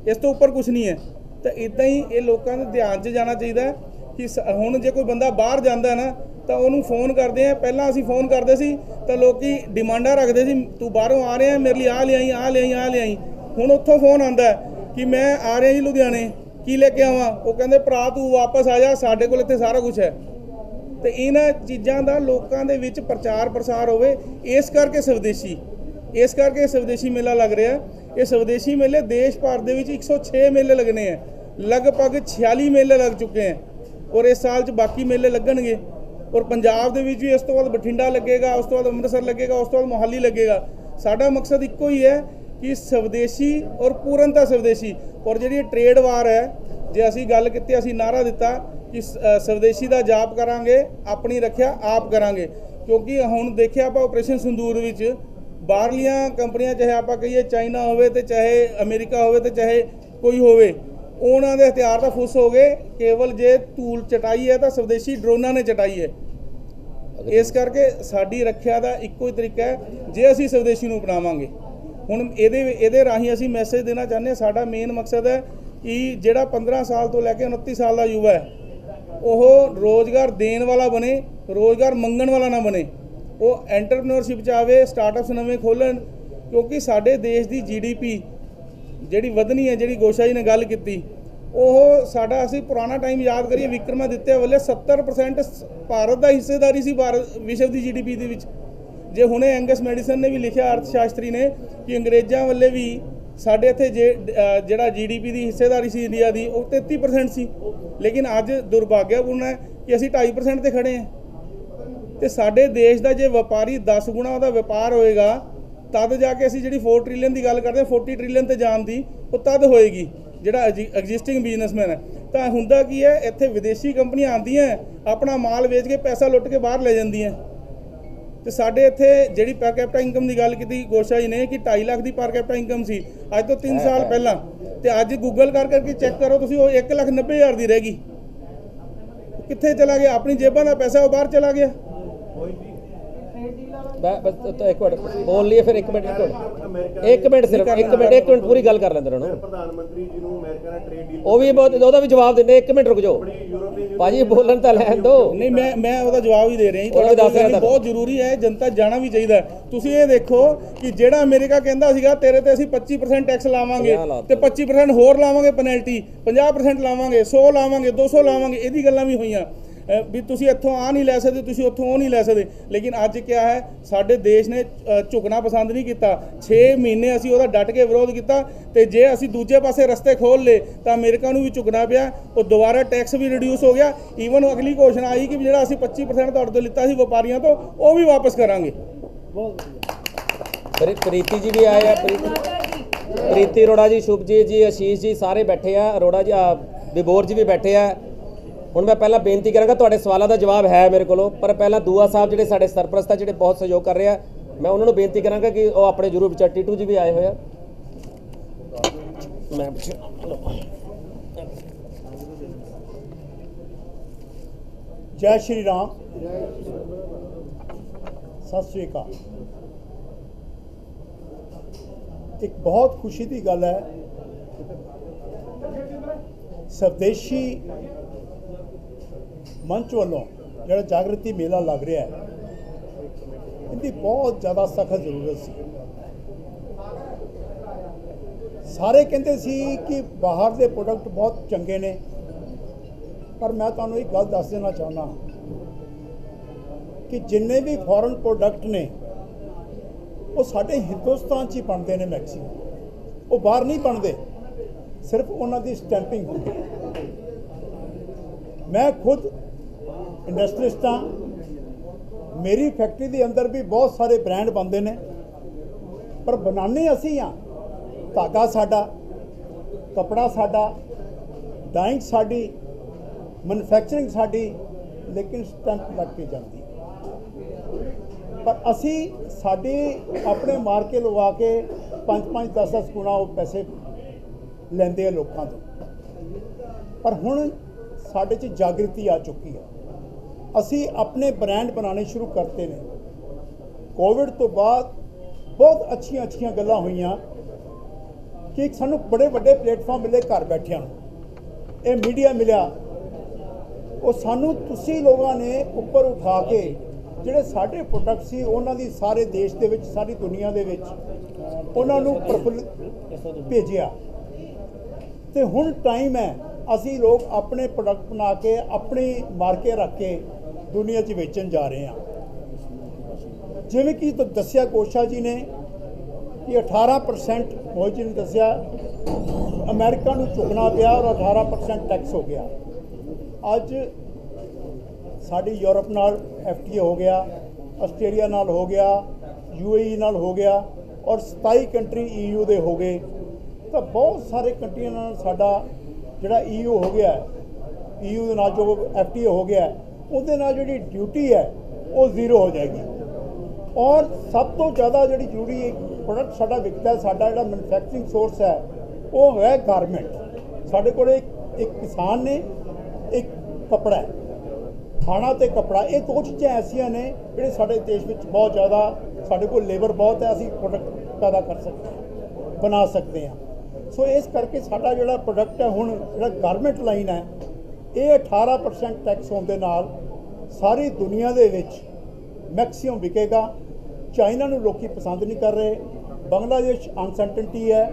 [SPEAKER 3] ਇਸ ਤੋਂ ਉੱਪਰ ਕੁਝ ਨਹੀਂ ਹੈ। ਤਾਂ ਇਦਾਂ ਹੀ ਇਹ ਲੋਕਾਂ ਦੇ ਧਿਆਨ 'ਚ ਜਾਣਾ ਚਾਹੀਦਾ ਕਿ ਸ- ਹੁਣ ਜੇ ਕੋਈ ਬੰਦਾ ਬਾਹਰ ਜਾਂਦਾ ਨਾ, ਤਾਂ ਉਹਨੂੰ ਫੋਨ ਕਰਦੇ ਆ ਪਹਿਲਾਂ ਅਸੀਂ ਫੋਨ ਕਰਦੇ ਸੀ ਤਾਂ ਲੋਕੀ ਡਿਮਾਂਡਾਂ ਰੱਖਦੇ ਸੀ, ਤੂੰ ਬਾਹਰੋਂ ਆ ਰਿਹਾ ਮੇਰੇ ਲਈ ਆ ਲਿਆਈ ਆ ਲਿਆਈ ਆ ਲਿਆਈ। ਹੁਣ ਉੱਥੋਂ ਫੋਨ ਆਂਦਾ ਕਿ ਮੈਂ ਆ ਰਿਹਾ ਜੀ ਲੁਧਿਆਣੇ, ਕੀ ਲੈ ਕੇ ਆਵਾਂ? ਉਹ ਕਹਿੰਦੇ, ਭਰਾ, ਤੂੰ ਵਾਪਸ ਆ ਜਾ, ਸਾਡੇ ਕੋਲ ਇੱਥੇ ਸਾਰਾ ਕੁਝ ਹੈ। ਤੇ ਇਹਨਾਂ ਚੀਜ਼ਾਂ ਦਾ ਲੋਕਾਂ ਦੇ ਵਿੱਚ ਪ੍ਰਚਾਰ ਪ੍ਰਸਾਰ ਹੋਵੇ, ਇਸ ਕਰਕੇ ਸਵਦੇਸ਼ੀ, ਇਸ ਕਰਕੇ ਸਵਦੇਸ਼ੀ ਮੇਲਾ ਲੱਗ ਰਿਹਾ। ਇਹ ਸਵਦੇਸ਼ੀ ਮੇਲੇ ਦੇਸ਼ ਭਰ ਦੇ ਵਿੱਚ 106 ਮੇਲੇ ਲੱਗਣੇ ਆ। ਲਗਭਗ 46 ਮੇਲੇ ਲੱਗ ਚੁੱਕੇ ਆ। ਔਰ ਇਸ ਸਾਲ 'ਚ ਬਾਕੀ ਮੇਲੇ ਲੱਗਣਗੇ। ਔਰ ਪੰਜਾਬ ਦੇ ਵਿੱਚ ਵੀ ਇਸ ਤੋਂ ਬਾਅਦ ਬਠਿੰਡਾ ਲੱਗੇਗਾ, ਉਸ ਤੋਂ ਬਾਅਦ ਅੰਮ੍ਰਿਤਸਰ ਲੱਗੇਗਾ, ਉਸ ਤੋਂ ਬਾਅਦ ਮੋਹਾਲੀ ਲੱਗੇਗਾ। ਸਾਡਾ ਮਕਸਦ ਇੱਕੋ ਹੀ ਹੈ ਕਿ ਸਵਦੇਸ਼ੀ ਔਰ ਪੂਰਨਤਾ ਸਵਦੇਸ਼ੀ, ਔਰ ਜਿਹੜੀ ਇਹ ਟ੍ਰੇਡ ਵਾਰ ਹੈ, ਜੇ ਅਸੀਂ ਗੱਲ ਕੀਤੀ, ਅਸੀਂ ਨਾਰਾ ਦਿੱਤਾ ਕਿ ਸਵਦੇਸ਼ੀ ਦਾ ਜਾਪ ਕਰਾਂਗੇ, ਆਪਣੀ ਰੱਖਿਆ, ਆਪ ਕਰਾਂਗੇ। ਕਿਉਂਕਿ ਹੁਣ ਦੇਖਿਆ ਆਪਾਂ ਆਪਰੇਸ਼ਨ ਸੰਦੂਰ ਵਿੱਚ, ਬਾਹਰਲੀਆਂ ਕੰਪਨੀਆਂ, ਚਾਹੇ ਆਪਾਂ ਕਹੀਏ ਚਾਈਨਾ ਹੋਵੇ ਤੇ ਚਾਹੇ ਅਮਰੀਕਾ ਹੋਵੇ ਤੇ ਚਾਹੇ ਕੋਈ ਹੋਵੇ, ਉਹਨਾਂ ਦੇ ਹਥਿਆਰ ਤਾਂ ਫੁੱਸ ਹੋ ਗਏ। ਕੇਵਲ ਜੇ ਧੂਲ ਚਟਾਈ ਹੈ ਤਾਂ ਸਵਦੇਸ਼ੀ ਡਰੋਨਾਂ ਨੇ ਚਟਾਈ ਹੈ। ਇਸ ਕਰਕੇ ਸਾਡੀ ਰੱਖਿਆ ਦਾ ਇੱਕੋ ਹੀ ਤਰੀਕਾ ਹੈ, ਜੇ ਅਸੀਂ ਸਵਦੇਸ਼ੀ ਨੂੰ ਅਪਣਾਵਾਂਗੇ। ਹੁਣ ਇਹਦੇ ਇਹਦੇ ਰਾਹੀਂ ਅਸੀਂ ਮੈਸੇਜ ਦੇਣਾ ਚਾਹੁੰਦੇ ਹਾਂ, ਸਾਡਾ ਮੇਨ ਮਕਸਦ ਹੈ ਕਿ ਜਿਹੜਾ 15 ਸਾਲ ਤੋਂ ਲੈ ਕੇ 29 ਸਾਲ ਦਾ ਯੁਵਾ ਹੈ, ਉਹ ਰੋਜ਼ਗਾਰ ਦੇਣ ਵਾਲਾ ਬਣੇ, ਰੋਜ਼ਗਾਰ ਮੰਗਣ ਵਾਲਾ ਨਾ ਬਣੇ। ਉਹ ਐਂਟਰਪ੍ਰੀਨਰਸ਼ਿਪ ਚ ਆਵੇ ਸਟਾਰਟਅਪਸ ਨਵੇਂ ਖੋਲਣ ਕਿਉਂਕਿ ਸਾਡੇ ਦੇਸ਼ ਦੀ ਜੀਡੀਪੀ ਜਿਹੜੀ ਵਧਣੀ ਹੈ, ਜਿਹੜੀ ਗੋਸ਼ਾ ਜੀ ਨੇ ਗੱਲ ਕੀਤੀ, ਉਹ ਸਾਡਾ ਅਸੀਂ ਪੁਰਾਣਾ ਟਾਈਮ ਯਾਦ ਕਰੀਏ, ਵਿਕਰਮਾਦਿੱਤਿਆ ਵੱਲੇ 70% ਭਾਰਤ ਦਾ ਹਿੱਸੇਦਾਰੀ ਸੀ, ਭਾਰਤ, ਵਿਸ਼ਵ ਦੀ ਜੀਡੀਪੀ ਦੇ ਵਿੱਚ। ਜੇ ਹੁਣੇ ਐਂਗਸ ਮੈਡੀਸਨ ਨੇ ਵੀ ਲਿਖਿਆ ਅਰਥ ਸ਼ਾਸਤਰੀ ਨੇ ਕਿ ਅੰਗਰੇਜ਼ਾਂ ਵੱਲੇ ਵੀ ਸਾਡੇ ਇੱਥੇ ਜੇ ਅ, ਜਿਹੜਾ ਜੀਡੀਪੀ ਦੀ ਹਿੱਸੇਦਾਰੀ ਸੀ ਇੰਡੀਆ ਦੀ ਉਹ 33% ਸੀ। ਲੇਕਿਨ ਅੱਜ ਦੁਰਭਾਗਿਆਪੂਰਨ ਹੈ ਕਿ ਅਸੀਂ 2.5% ਤੇ ਖੜੇ ਹਾਂ। ਤੇ ਸਾਡੇ ਦੇਸ਼ ਦਾ ਜੇ ਵਪਾਰੀ 10 ਗੁਣਾ ਉਹਦਾ ਵਪਾਰ ਹੋਏਗਾ ਤਦ ਜਾ ਕੇ ਅਸੀਂ ਜਿਹੜੀ 4 ਟ੍ਰਿਲੀਅਨ ਦੀ ਗੱਲ ਕਰਦੇ ਹਾਂ 40 ਟ੍ਰਿਲੀਅਨ ਤੇ ਜਾਣ ਦੀ ਉਹ ਤਦ ਹੋਏਗੀ ਜਿਹੜਾ ਐਗਜ਼ਿਸਟਿੰਗ ਬਿਜ਼ਨਸਮੈਨ ਹੈ। ਤਾਂ ਹੁੰਦਾ ਕੀ ਹੈ ਇੱਥੇ ਵਿਦੇਸ਼ੀ ਕੰਪਨੀਆਂ ਆਉਂਦੀਆਂ ਆਪਣਾ ਮਾਲ ਵੇਚ ਕੇ ਪੈਸਾ ਲੁੱਟ ਕੇ ਬਾਹਰ ਲੈ ਜਾਂਦੀਆਂ। ਤੇ ਸਾਡੇ ਇੱਥੇ ਜਿਹੜੀ ਪਰ ਕੈਪਟਾ ਇਨਕਮ ਦੀ ਗੱਲ ਕੀਤੀ, ਗੋਸ਼ਾ ਜੀ ਨੇ ਕਿ 2.5 ਲੱਖ ਦੀ ਪਰ ਕੈਪਟਾ ਇਨਕਮ ਸੀ। ਅੱਜ ਤੋਂ 3 ਸਾਲ ਪਹਿਲਾਂ। ਤੇ ਅੱਜ ਗੂਗਲ ਕਰ ਕਰਕੇ ਚੈੱਕ ਕਰੋ ਤੁਸੀਂ, ਉਹ 1 ਲੱਖ 90 ਹਜ਼ਾਰ ਦੀ ਰਹਿ ਗਈ। ਕਿੱਥੇ ਚਲਾ ਗਿਆ? ਆਪਣੀ ਜੇਬਾਂ ਦਾ ਪੈਸਾ ਉਹ ਬਾਹਰ ਚਲਾ ਗਿਆ।
[SPEAKER 1] ਬਸ ਇੱਕ ਮਿੰਟ ਬੋਲ ਲਈਏ ਫਿਰ ਇੱਕ ਮਿੰਟ ਇੱਕ ਮਿੰਟ। ਇੱਕ ਮਿੰਟ ਸਿਰਫ ਇੱਕ ਮਿੰਟ ਇੱਕ ਮਿੰਟ ਪੂਰੀ ਗੱਲ ਕਰ ਲੈਂਦੇ ਰਹੋ
[SPEAKER 2] ਪ੍ਰਧਾਨ ਮੰਤਰੀ ਜੀ ਨੂੰ ਅਮਰੀਕਾ ਨਾਲ ਟ੍ਰੇਡ ਡੀਲ
[SPEAKER 1] ਉਹ ਵੀ ਬਹੁਤ ਉਹਦਾ ਵੀ ਜਵਾਬ ਦਿੰਦੇ ਇੱਕ ਮਿੰਟ ਰੁਕ ਜਾਓ। ਭਾਜੀ ਬੋਲਣ ਤਾਂ ਲੈਣ ਦਿਓ
[SPEAKER 3] ਨਹੀਂ ਮੈਂ ਮੈਂ ਉਹਦਾ ਜਵਾਬ ਹੀ ਦੇ ਰਿਹਾ ਜੀ। ਤੁਹਾਡਾ
[SPEAKER 1] ਦੱਸ ਰਿਹਾ।
[SPEAKER 3] ਬਹੁਤ ਜ਼ਰੂਰੀ ਹੈ ਜਨਤਾ ਜਾਣਾ ਵੀ ਚਾਹੀਦਾ ਹੈ। ਤੁਸੀਂ ਇਹ ਦੇਖੋ ਕਿ ਜਿਹੜਾ ਅਮਰੀਕਾ ਕਹਿੰਦਾ ਸੀਗਾ ਤੇਰੇ ਤੇ ਅਸੀਂ 25% ਟੈਕਸ ਲਾਵਾਂਗੇ ਤੇ 25% ਹੋਰ ਲਾਵਾਂਗੇ ਪੈਨਲਟੀ 50% ਲਾਵਾਂਗੇ 100 ਲਾਵਾਂਗੇ 200 ਲਾਵਾਂਗੇ ਇਹਦੀ ਗੱਲਾਂ ਵੀ ਹੋਈਆਂ। ਵੀ ਤੁਸੀਂ ਇੱਥੋਂ ਆ ਨਹੀਂ ਲੈ ਸਕਦੇ ਤੁਸੀਂ ਉੱਥੋਂ ਉਹ ਨਹੀਂ ਲੈ ਸਕਦੇ। ਲੇਕਿਨ ਅੱਜ ਕਿਆ ਹੈ ਸਾਡੇ ਦੇਸ਼ ਨੇ ਝੁਕਣਾ ਪਸੰਦ ਨਹੀਂ ਕੀਤਾ। 6 ਮਹੀਨੇ ਅਸੀਂ ਉਹਦਾ ਡਟ ਕੇ ਵਿਰੋਧ ਕੀਤਾ ਤੇ ਜੇ ਅਸੀਂ ਦੂਜੇ ਪਾਸੇ ਰਸਤੇ ਖੋਲ ਲੇ ਤਾਂ ਅਮਰੀਕਾ ਨੂੰ ਵੀ ਝੁਕਣਾ ਪਿਆ। ਉਹ ਦੁਬਾਰਾ ਟੈਕਸ ਵੀ ਰਿਡਿਊਸ ਹੋ ਗਿਆ। ਈਵਨ ਅਗਲੀ ਘੋਸ਼ਣਾ ਆਈ ਕਿ ਵੀ ਜਿਹੜਾ ਅਸੀਂ 25% ਤੁਹਾਡੇ ਤੋਂ ਲਿੱਤਾ ਸੀ ਵਪਾਰੀਆਂ ਤੋਂ ਉਹ ਵੀ ਵਾਪਸ ਕਰਾਂਗੇ।
[SPEAKER 1] ਪ੍ਰੀ- ਪ੍ਰੀਤੀ ਜੀ ਵੀ ਆਏ ਆ ਪ੍ਰੀਤੀ ਪ੍ਰੀਤੀ ਅਰੋੜਾ ਜੀ ਸ਼ੁਭਜੀਤ ਜੀ ਆਸ਼ੀਸ਼ ਜੀ ਸਾਰੇ ਬੈਠੇ ਆ। ਅਰੋੜਾ ਜੀ ਵਿਬੋਰ ਜੀ ਵੀ ਬੈਠੇ ਆ। ਹੁਣ ਮੈਂ ਪਹਿਲਾਂ ਬੇਨਤੀ ਕਰਾਂਗਾ, ਤੁਹਾਡੇ ਸਵਾਲਾਂ ਦਾ ਜਵਾਬ ਹੈ ਮੇਰੇ ਕੋਲੋਂ, ਪਰ ਪਹਿਲਾਂ ਦੂਆ ਸਾਹਿਬ ਜਿਹੜੇ ਸਾਡੇ ਸਰਪ੍ਰਸਤ ਆ, ਜਿਹੜੇ ਬਹੁਤ ਸਹਿਯੋਗ ਕਰ ਰਹੇ ਆ, ਮੈਂ ਉਹਨਾਂ ਨੂੰ ਬੇਨਤੀ ਕਰਾਂਗਾ ਕਿ ਉਹ ਆਪਣੇ ਜਰੂਰ ਵਿਚਾਰ ਟੀਟੂ ਜੀ ਵੀ ਆਏ ਹੋਏ ਆ। ਮੈਂ
[SPEAKER 4] ਜੈ ਸ਼੍ਰੀ ਰਾਮ। ਸਤਿ ਸ੍ਰੀ ਅਕਾਲ। ਇੱਕ ਬਹੁਤ ਖੁਸ਼ੀ ਦੀ ਗੱਲ ਹੈ ਸਵਦੇਸ਼ੀ ਮੰਚ ਵੱਲੋਂ ਜਿਹੜਾ ਜਾਗਰਤੀ ਮੇਲਾ ਲੱਗ ਰਿਹਾ ਹੈ, ਇਹਦੀ ਬਹੁਤ ਜ਼ਿਆਦਾ ਸਖਤ ਜ਼ਰੂਰਤ ਸੀ। ਸਾਰੇ ਕਹਿੰਦੇ ਸੀ ਕਿ ਬਾਹਰ ਦੇ ਪ੍ਰੋਡਕਟ ਬਹੁਤ ਚੰਗੇ ਨੇ, ਪਰ ਮੈਂ ਤੁਹਾਨੂੰ ਇੱਕ ਗੱਲ ਦੱਸ ਦੇਣਾ ਚਾਹੁੰਦਾ ਕਿ ਜਿੰਨੇ ਵੀ ਫੋਰਨ ਪ੍ਰੋਡਕਟ ਨੇ, ਉਹ ਸਾਡੇ ਹਿੰਦੁਸਤਾਨ 'ਚ ਹੀ ਬਣਦੇ ਨੇ ਮੈਕਸਿਮਮ ਉਹ ਬਾਹਰ ਨਹੀਂ ਬਣਦੇ, ਸਿਰਫ ਉਹਨਾਂ ਦੀ ਸਟੈਂਪਿੰਗ ਹੁੰਦੀ ਹੈ। ਮੈਂ ਖੁਦ ਇੰਡਸਟਰੀਸਟਾਂ ਮੇਰੀ ਫੈਕਟਰੀ ਦੇ ਅੰਦਰ ਵੀ ਬਹੁਤ ਸਾਰੇ ਬ੍ਰਾਂਡ ਬਣਦੇ ਨੇ, ਪਰ ਬਣਾਉਂਦੇ ਅਸੀਂ ਆ। ਧਾਗਾ ਸਾਡਾ, ਕਪੜਾ ਸਾਡਾ ਡਾਈਂਗ ਸਾਡੀ, ਮੈਨੂਫੈਕਚਰਿੰਗ ਸਾਡੀ, ਲੇਕਿਨ ਸਟੈਂਪ ਲੱਗ ਕੇ ਜਾਂਦੀ। ਪਰ ਅਸੀਂ ਸਾਡੇ ਆਪਣੇ ਮਾਰਕੇ ਲਵਾ ਕੇ 5-5 10-10 ਗੁਣਾ ਉਹ ਪੈਸੇ ਲੈਂਦੇ ਆ ਲੋਕਾਂ ਤੋਂ। ਪਰ ਹੁਣ ਸਾਡੇ 'ਚ ਜਾਗਰਤੀ ਆ ਚੁੱਕੀ ਹੈ ਅਸੀਂ ਆਪਣੇ ਬ੍ਰਾਂਡ ਬਣਾਉਣੇ ਸ਼ੁਰੂ ਕਰਤੇ ਨੇ। ਕੋਵਿਡ ਤੋਂ ਬਾਅਦ ਬਹੁਤ ਅੱਛੀਆਂ ਅੱਛੀਆਂ ਗੱਲਾਂ ਹੋਈਆਂ ਕਿ ਸਾਨੂੰ ਬੜੇ ਵੱਡੇ ਪਲੇਟਫਾਰਮ ਮਿਲੇ ਘਰ ਬੈਠਿਆਂ ਨੂੰ। ਇਹ ਮੀਡੀਆ ਮਿਲਿਆ। ਉਹ ਸਾਨੂੰ ਤੁਸੀਂ ਲੋਕਾਂ ਨੇ ਉੱਪਰ ਉਠਾ ਕੇ ਜਿਹੜੇ ਸਾਡੇ ਪ੍ਰੋਡਕਟ ਸੀ, ਉਹਨਾਂ ਦੀ ਸਾਰੇ ਦੇਸ਼ ਦੇ ਵਿੱਚ, ਸਾਰੀ ਦੁਨੀਆ ਦੇ ਵਿੱਚ ਉਹਨਾਂ ਨੂੰ ਪ੍ਰਫੁੱਲ ਭੇਜਿਆ। ਤੇ ਹੁਣ ਟਾਈਮ ਹੈ, ਅਸੀਂ ਲੋਕ ਆਪਣੇ ਪ੍ਰੋਡਕਟ ਬਣਾ ਕੇ, ਆਪਣੀ ਮਾਰਕੇ ਰੱਖ ਕੇ ਦੁਨੀਆ 'ਚ ਵੇਚਣ ਜਾ ਰਹੇ ਹਾਂ। ਜਿਵੇਂ ਕਿ ਦੱਸਿਆ ਕੋਸ਼ਾ ਜੀ ਨੇ ਕਿ 18% ਮੋਹਿਤ ਜੀ ਨੇ ਦੱਸਿਆ, ਅਮਰੀਕਾ ਨੂੰ ਚੁੱਕਣਾ ਪਿਆ ਔਰ 18% ਟੈਕਸ ਹੋ ਗਿਆ। ਅੱਜ ਸਾਡੀ ਯੂਰਪ ਨਾਲ ਐਫਟੀਏ ਹੋ ਗਿਆ, ਆਸਟ੍ਰੇਲੀਆ ਨਾਲ ਹੋ ਗਿਆ ਯੂਏਈ ਨਾਲ ਹੋ ਗਿਆ ਔਰ 27 ਕੰਟਰੀ ਈਯੂ ਦੇ ਹੋ ਗਏ। ਤਾਂ ਬਹੁਤ ਸਾਰੇ ਕੰਟਰੀਆਂ ਨਾਲ ਸਾਡਾ ਜਿਹੜਾ ਈਯੂ ਹੋ ਗਿਆ ਈਯੂ ਦੇ ਨਾਲ ਜੋ ਐਫਟੀਏ ਹੋ ਗਿਆ ਉਹਦੇ ਨਾਲ ਜਿਹੜੀ ਡਿਊਟੀ ਹੈ, ਉਹ ਜ਼ੀਰੋ ਹੋ ਜਾਏਗੀ। ਔਰ ਸਭ ਤੋਂ ਜ਼ਿਆਦਾ ਜਿਹੜੀ ਜ਼ਰੂਰੀ ਪ੍ਰੋਡਕਟ ਸਾਡਾ ਵਿਕਦਾ ਸਾਡਾ ਜਿਹੜਾ ਮੈਨੂਫੈਕਚਰਿੰਗ ਸੋਰਸ ਹੈ, ਉਹ ਹੈ ਗਾਰਮੈਂਟ ਸਾਡੇ ਕੋਲ ਇੱਕ ਇੱਕ ਕਿਸਾਨ ਨੇ, ਇੱਕ ਕਪੜਾ ਖਾਣਾ ਤੇ ਕਪੜਾ, ਇਹ ਦੋ ਚੀਜ਼ਾਂ ਐਸੀਆਂ ਨੇ ਜਿਹੜੇ ਸਾਡੇ ਦੇਸ਼ ਵਿੱਚ ਬਹੁਤ ਜ਼ਿਆਦਾ, ਸਾਡੇ ਕੋਲ ਲੇਬਰ ਬਹੁਤ ਹੈ, ਅਸੀਂ ਪ੍ਰੋਡਕਟ ਪੈਦਾ ਕਰ ਸਕਦੇ ਹਾਂ, ਬਣਾ ਸਕਦੇ ਹਾਂ। ਸੋ ਇਸ ਕਰਕੇ ਸਾਡਾ ਜਿਹੜਾ ਪ੍ਰੋਡਕਟ ਹੈ, ਹੁਣ ਜਿਹੜਾ ਗਾਰਮੈਂਟ ਲਾਈਨ ਹੈ ਇਹ 18% ਟੈਕਸ ਹੋਣ ਦੇ ਨਾਲ ਸਾਰੀ ਦੁਨੀਆ ਦੇ ਵਿੱਚ ਮੈਕਸਿਮਮ ਵਿਕੇਗਾ। ਚਾਈਨਾ ਨੂੰ ਲੋਕੀ ਪਸੰਦ ਨਹੀਂ ਕਰ ਰਹੇ। ਬੰਗਲਾਦੇਸ਼ ਅਨਸਰਟਨਟੀ ਹੈ।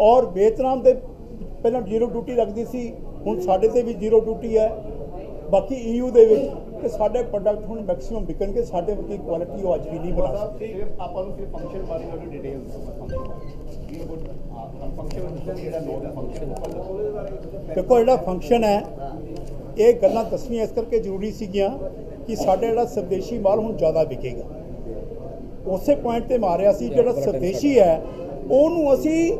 [SPEAKER 4] ਔਰ ਵੀਅਤਨਾਮ ਦੇ ਪਹਿਲਾਂ ਜ਼ੀਰੋ ਡਿਊਟੀ ਲੱਗਦੀ ਸੀ ਹੁਣ ਸਾਡੇ ਤੇ ਵੀ ਜ਼ੀਰੋ ਡਿਊਟੀ ਹੈ। ਬਾਕੀ ਈਯੂ ਦੇ ਵਿੱਚ ਤੇ ਸਾਡੇ ਪ੍ਰੋਡਕਟ ਹੁਣ ਮੈਕਸਿਮਮ ਵਿਕਣਗੇ। ਸਾਡੇ ਵਰਗੀ ਕੁਆਲਿਟੀ ਉਹ ਅੱਜ ਵੀ ਨਹੀਂ ਬਣਾ ਸਕਦੇ।
[SPEAKER 2] ਆਪਾਂ ਨੂੰ ਸਿਰਫ ਫੰਕਸ਼ਨ ਬਾਰੇ ਉਹਦੇ ਬਾਰੇ
[SPEAKER 4] ਦੇਖੋ ਜਿਹੜਾ ਫੰਕਸ਼ਨ ਹੈ ਇਹ ਗੱਲਾਂ ਦੱਸਣੀਆਂ ਇਸ ਕਰਕੇ ਜ਼ਰੂਰੀ ਸੀਗੀਆਂ ਕਿ ਸਾਡੇ ਜਿਹੜਾ ਸਵਦੇਸ਼ੀ ਮਾਲ ਹੁਣ ਜ਼ਿਆਦਾ ਵਿਕੇਗਾ। ਉਸੇ ਪੁਆਇੰਟ ਤੇ ਮਾਰਿਆ ਸੀ ਜਿਹੜਾ ਸਵਦੇਸ਼ੀ ਹੈ ਉਹਨੂੰ ਅਸੀਂ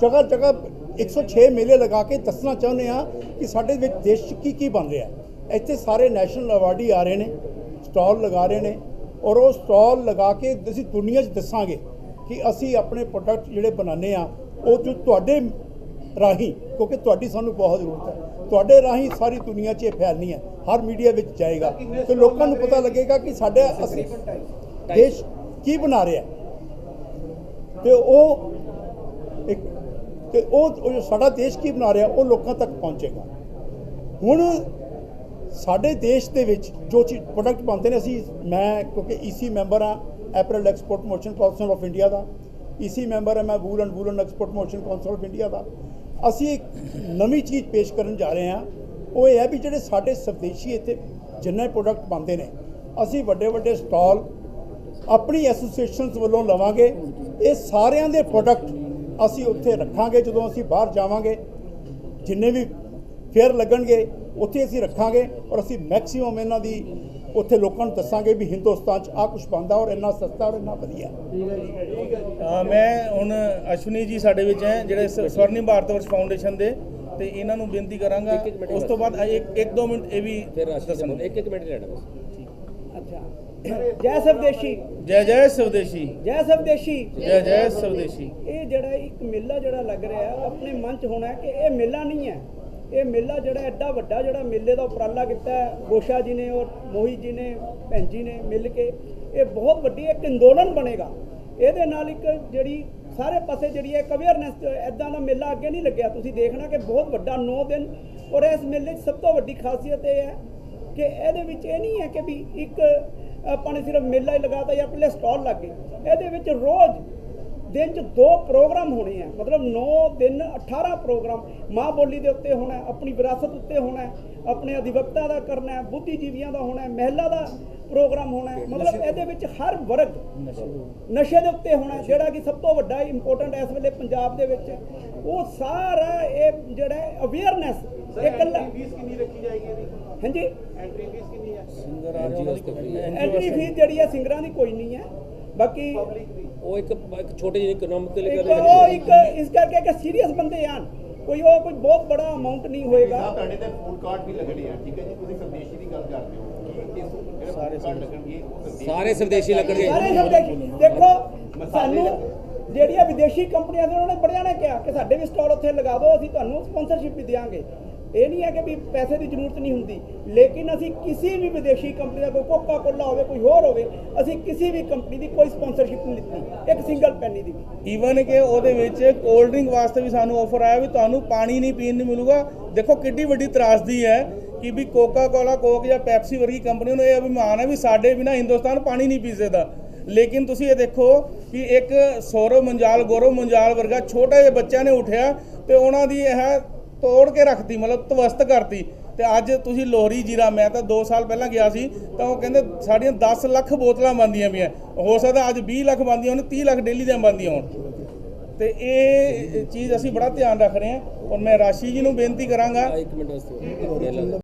[SPEAKER 4] ਜਗ੍ਹਾ ਜਗ੍ਹਾ 106 ਮੇਲੇ ਲਗਾ ਕੇ ਦੱਸਣਾ ਚਾਹੁੰਦੇ ਆ ਕਿ ਸਾਡੇ ਵਿੱਚ ਦੇਸ਼ ਕੀ ਕੀ ਬਣ ਰਿਹਾ ਇੱਥੇ ਸਾਰੇ ਨੈਸ਼ਨਲ ਅਵਾਰਡੀ ਆ ਰਹੇ ਨੇ ਸਟਾਲ ਲਗਾ ਰਹੇ ਨੇ ਔਰ ਉਹ ਸਟਾਲ ਲਗਾ ਕੇ ਅਸੀਂ ਦੁਨੀਆ 'ਚ ਦੱਸਾਂਗੇ ਕਿ ਅਸੀਂ ਆਪਣੇ ਪ੍ਰੋਡਕਟ ਜਿਹੜੇ ਬਣਾਉਂਦੇ ਆ ਉਹ ਜੋ ਤੁਹਾਡੇ ਰਾਹੀਂ, ਕਿਉਂਕਿ ਤੁਹਾਡੀ ਸਾਨੂੰ ਬਹੁਤ ਜ਼ਰੂਰਤ ਹੈ। ਤੁਹਾਡੇ ਰਾਹੀਂ ਸਾਰੀ ਦੁਨੀਆ 'ਚ ਇਹ ਫੈਲਣੀ ਹੈ। ਹਰ ਮੀਡੀਆ ਵਿੱਚ ਜਾਏਗਾ। ਤੇ ਲੋਕਾਂ ਨੂੰ ਪਤਾ ਲੱਗੇਗਾ ਕਿ ਸਾਡੇ ਅਸੀਂ ਦੇਸ਼ ਕੀ ਬਣਾ ਰਿਹਾ ਹੈ। ਤੇ ਉਹ ਇੱਕ, ਤੇ ਉਹ ਜੋ ਸਾਡਾ ਦੇਸ਼ ਕੀ ਬਣਾ ਰਿਹਾ, ਉਹ ਲੋਕਾਂ ਤੱਕ ਪਹੁੰਚੇਗਾ। ਹੁਣ ਸਾਡੇ ਦੇਸ਼ ਦੇ ਵਿੱਚ ਜੋ ਚੀਜ਼ ਪ੍ਰੋਡਕਟ ਬਣਦੇ ਨੇ, ਅਸੀਂ, ਮੈਂ, ਕਿਉਂਕਿ ਈਸੀ ਮੈਂਬਰ ਆ apparel export motion council of India the. EC member ਹੈ, ਮੈਂ wool and woollen export motion council of India ਦਾ। ਅਸੀਂ ਇੱਕ ਨਵੀਂ ਚੀਜ਼ ਪੇਸ਼ ਕਰਨ ਜਾ ਰਹੇ ਹਾਂ। ਉਹ ਇਹ ਹੈ ਵੀ ਜਿਹੜੇ ਸਾਡੇ ਸਵਦੇਸ਼ੀ ਇੱਥੇ ਜਿੰਨੇ ਪ੍ਰੋਡਕਟ ਬਣਦੇ ਨੇ, ਅਸੀਂ ਵੱਡੇ ਵੱਡੇ ਸਟਾਲ ਆਪਣੀ ਐਸੋਸੀਏਸ਼ਨਸ ਵੱਲੋਂ ਲਵਾਂਗੇ। ਇਹ ਸਾਰਿਆਂ ਦੇ ਪ੍ਰੋਡਕਟ ਅਸੀਂ ਉੱਥੇ ਰੱਖਾਂਗੇ, ਜਦੋਂ ਅਸੀਂ ਬਾਹਰ ਜਾਵਾਂਗੇ, ਜਿੰਨੇ ਵੀ ਫੇਅਰ ਲੱਗਣਗੇ, ਉੱਥੇ ਅਸੀਂ ਰੱਖਾਂਗੇ ਔਰ ਅਸੀਂ ਮੈਕਸਿਮਮ ਇਹਨਾਂ ਦੀ ਉੱਥੇ ਲੋਕਾਂ ਨੂੰ ਦੱਸਾਂਗੇ ਵੀ ਹਿੰਦੁਸਤਾਨ 'ਚ ਆ ਕੁਝ ਬਣਦਾ ਔਰ ਇੰਨਾ ਸਸਤਾ ਔਰ ਇੰਨਾ ਵਧੀਆ।
[SPEAKER 3] ਮੈਂ ਹੁਣ ਅਸ਼ਵਨੀ ਜੀ ਸਾਡੇ ਵਿੱਚ ਹੈ ਜਿਹੜੇ ਸਵਰਨਿਮ ਭਾਰਤ ਵਰਸ਼ ਫਾਊਂਡੇਸ਼ਨ ਦੇ ਤੇ ਇਹਨਾਂ ਨੂੰ ਬੇਨਤੀ ਕਰਾਂਗਾ ਉਸ ਤੋਂ ਬਾਅਦ ਇੱਕ ਇੱਕ ਦੋ ਮਿੰਟ ਇਹ ਵੀ ਦੱਸਣਗੇ
[SPEAKER 1] ਇੱਕ ਇੱਕ ਮਿੰਟ ਲੈਣਾ ਬਸ।
[SPEAKER 5] ਅੱਛਾ। ਜੈ ਸਵਦੇਸ਼ੀ
[SPEAKER 3] ਜੈ ਜੈ ਸਵਦੇਸ਼ੀ
[SPEAKER 5] ਜੈ ਸਵਦੇਸ਼ੀ
[SPEAKER 3] ਜੈ ਜੈ ਸਵਦੇਸ਼ੀ
[SPEAKER 5] ਇਹ ਜਿਹੜਾ ਇੱਕ ਮੇਲਾ ਜਿਹੜਾ ਲੱਗ ਰਿਹਾ ਆਪਣੇ ਮਨ ਚ ਹੋਣਾ ਹੈ ਕਿ ਇਹ ਮੇਲਾ ਨਹੀਂ ਹੈ। ਇਹ ਮੇਲਾ ਜਿਹੜਾ ਐਡਾ ਵੱਡਾ ਜਿਹੜਾ ਮੇਲੇ ਦਾ ਉਪਰਾਲਾ ਕੀਤਾ ਗੋਸ਼ਾ ਜੀ ਨੇ ਔਰ ਮੋਹੀ ਜੀ ਨੇ, ਭੈਣ ਜੀ ਨੇ ਮਿਲ ਕੇ, ਇਹ ਬਹੁਤ ਵੱਡੀ ਇੱਕ ਅੰਦੋਲਨ ਬਣੇਗਾ। ਇਹਦੇ ਨਾਲ ਇੱਕ ਜਿਹੜੀ ਸਾਰੇ ਪਾਸੇ ਜਿਹੜੀ ਹੈ ਅਵੇਅਰਨੈਸ ਐਦਾਂ ਦਾ ਮੇਲਾ ਅੱਗੇ ਨਹੀਂ ਲੱਗਿਆ। ਤੁਸੀਂ ਦੇਖਣਾ ਕਿ ਬਹੁਤ ਵੱਡਾ 9 ਦਿਨ, ਔਰ ਇਸ ਮੇਲੇ 'ਚ ਸਭ ਤੋਂ ਵੱਡੀ ਖਾਸੀਅਤ ਇਹ ਹੈ ਕਿ ਇਹਦੇ ਵਿੱਚ ਇਹ ਨਹੀਂ ਹੈ ਕਿ ਵੀ ਇੱਕ, ਆਪਾਂ ਨੇ ਸਿਰਫ ਮੇਲਾ ਹੀ ਲਗਾਤਾ ਜਾਂ ਪਲੇ ਸਟਾਲ ਲੱਗ ਗਏ। ਇਹਦੇ ਵਿੱਚ ਰੋਜ਼ ਦਿਨ 'ਚ ਦੋ ਪ੍ਰੋਗਰਾਮ ਹੋਣੇ ਆ। ਮਤਲਬ 9 ਦਿਨ 18 ਪ੍ਰੋਗਰਾਮ ਮਾਂ ਬੋਲੀ ਦੇ ਉੱਤੇ ਹੋਣਾ ਆਪਣੀ ਵਿਰਾਸਤ ਉੱਤੇ ਹੋਣਾ ਆਪਣੇ ਅਧਿਵਕਤਾ ਦਾ ਕਰਨਾ ਹੈ ਬੁੱਧੀਜੀਵੀਆਂ ਦਾ ਹੋਣਾ ਹੈ ਮਹਿਲਾ ਦਾ ਪ੍ਰੋਗਰਾਮ ਹੋਣਾ ਹੈ ਮਤਲਬ ਇਹਦੇ ਵਿੱਚ ਹਰ ਵਰਗ ਨਸ਼ੇ ਦੇ ਉੱਤੇ। ਹੋਣਾ ਜਿਹੜਾ ਕਿ ਸਭ ਤੋਂ ਵੱਡਾ ਇੰਪੋਰਟੈਂਟ ਇਸ ਵੇਲੇ ਪੰਜਾਬ ਦੇ ਵਿੱਚ ਉਹ ਸਾਰਾ ਇਹ ਜਿਹੜਾ ਅਵੇਅਰਨੈਸ ਇਹ ਕੱਲਾ
[SPEAKER 2] ਫੀਸ ਕਿੰਨੀ ਰੱਖੀ ਜਾਏਗੀ ਇਹਦੀ?
[SPEAKER 5] ਹਾਂਜੀ?
[SPEAKER 2] ਐਂਟਰੀ ਫੀਸ ਕਿੰਨੀ ਹੈ?
[SPEAKER 5] ਐਂਟਰੀ ਫੀਸ ਜਿਹੜੀ ਹੈ ਸਿੰਗਰਾਂ ਦੀ ਕੋਈ ਨਹੀਂ ਹੈ। ਬਾਕੀ
[SPEAKER 1] ਇੱਕ ਛੋਟੀ ਜਿਹੀ ਇਕਨੋਮਿਕਲ
[SPEAKER 5] ਇੱਕ ਉਹ ਇੱਕ ਇਸ ਕਰਕੇ ਕਿ ਸੀਰੀਅਸ ਬੰਦੇ ਆਣ। ਕੋਈ ਉਹ ਕੋਈ ਬਹੁਤ ਬੜਾ ਅਮਾਉਂਟ ਨਹੀਂ ਹੋਏਗਾ।
[SPEAKER 2] ਸਾਹਿਬ ਤੁਹਾਡੇ ਤੇ ਫੂਡ ਕਾਰਟ ਵੀ ਲੱਗਣੇ ਆ ਠੀਕ ਹੈ ਜੀ? ਤੁਸੀਂ ਸੰਦੇਸ਼ੀ ਦੀ ਗੱਲ ਕਰਦੇ ਹੋ। ਸਾਰੇ ਕਾਰਡ ਲੱਗਣਗੇ ਉਹ ਸੰਦੇਸ਼ੀ
[SPEAKER 1] ਸਾਰੇ ਸੰਦੇਸ਼ੀ ਲੱਗਣਗੇ।
[SPEAKER 5] ਸਾਰੇ ਸ਼ਬਦ ਦੇਖੋ ਸਾਨੂੰ ਜਿਹੜੀਆਂ ਵਿਦੇਸ਼ੀ ਕੰਪਨੀਆਂ ਨੇ ਉਹਨਾਂ ਨੇ ਬੜਿਆਂ ਨੇ ਕਿਹਾ ਕਿ ਸਾਡੇ ਵੀ ਸਟਾਲ ਉੱਥੇ ਲਗਾ ਦਿਓ ਅਸੀਂ ਤੁਹਾਨੂੰ ਸਪਾਂਸਰਸ਼ਿਪ ਵੀ ਦੇਵਾਂਗੇ ਇਹ ਨਹੀਂ ਹੈ ਕਿ ਵੀ ਪੈਸੇ ਦੀ ਜ਼ਰੂਰਤ ਨਹੀਂ ਹੁੰਦੀ, ਲੇਕਿਨ ਅਸੀਂ ਕਿਸੇ ਵੀ ਵਿਦੇਸ਼ੀ ਕੰਪਨੀ ਦਾ ਕੋਈ ਕੋਕਾ ਕੋਲਾ ਹੋਵੇ, ਕੋਈ ਹੋਰ ਹੋਵੇ, ਅਸੀਂ ਕਿਸੇ ਵੀ ਕੰਪਨੀ ਦੀ ਕੋਈ ਸਪਾਂਸਰਸ਼ਿਪ ਨਹੀਂ ਲਿੱਤੀ, ਇੱਕ ਸਿੰਗਲ ਪੈਨੀ ਦੀ
[SPEAKER 3] ਈਵਨ ਕਿ ਉਹਦੇ ਵਿੱਚ ਕੋਲਡ ਡਰਿੰਕ ਵਾਸਤੇ ਵੀ ਸਾਨੂੰ ਆਫਰ ਆਇਆ ਵੀ ਤੁਹਾਨੂੰ ਪਾਣੀ ਨਹੀਂ ਪੀਣ ਨੂੰ ਮਿਲੂਗਾ। ਦੇਖੋ ਕਿੱਡੀ ਵੱਡੀ ਤਰਾਸਦੀ ਹੈ ਕਿ ਵੀ ਕੋਕਾ ਕੋਲਾ ਕੋਕ ਜਾਂ ਪੈਪਸੀ ਵਰਗੀ ਕੰਪਨੀ ਨੂੰ ਇਹ ਅਭਿਮਾਨ ਹੈ ਵੀ ਸਾਡੇ ਬਿਨਾ ਹਿੰਦੁਸਤਾਨ ਪਾਣੀ ਨਹੀਂ ਪੀ ਸਕਦਾ। ਲੇਕਿਨ ਤੁਸੀਂ ਇਹ ਦੇਖੋ ਕਿ ਇੱਕ ਸੌਰਵ ਮੰਜਾਲ, ਗੌਰਵ ਮੰਜਾਲ ਵਰਗਾ ਛੋਟਾ ਜਿਹਾ ਬੱਚਾ ਨੇ ਉਠਿਆ ਤੇ ਉਹਨਾਂ ਦੀ ਇਹ ਤੋੜ ਕੇ ਰੱਖਤੀ, ਮਤਲਬ ਤਵਸਤ ਕਰਤੀ। ਤੇ ਅੱਜ ਤੁਸੀਂ ਲੋਹਰੀ ਜੀਰਾ, ਮੈਂ ਤਾਂ 2 ਸਾਲ ਪਹਿਲਾਂ ਗਿਆ ਸੀ, ਤਾਂ ਉਹ ਕਹਿੰਦੇ ਸਾਡੀਆਂ 10 ਲੱਖ ਬੋਤਲਾਂ ਬੰਦੀਆਂ ਪਈਆਂ। ਹੋ ਸਕਦਾ ਅੱਜ 20 ਲੱਖ ਬੰਦੀਆਂ ਹੋਣ 30 ਲੱਖ ਡੇਲੀ ਦੀਆਂ ਬੰਦੀਆਂ ਹੋਣ। ਤੇ ਇਹ ਚੀਜ਼ ਅਸੀਂ ਬੜਾ ਧਿਆਨ ਰੱਖ ਰਹੇ ਹਾਂ। ਔਰ ਮੈਂ ਰਾਸ਼ੀ ਜੀ ਨੂੰ ਬੇਨਤੀ ਕਰਾਂਗਾ।
[SPEAKER 1] ਇੱਕ ਮਿੰਟ ਵਾਸਤੇ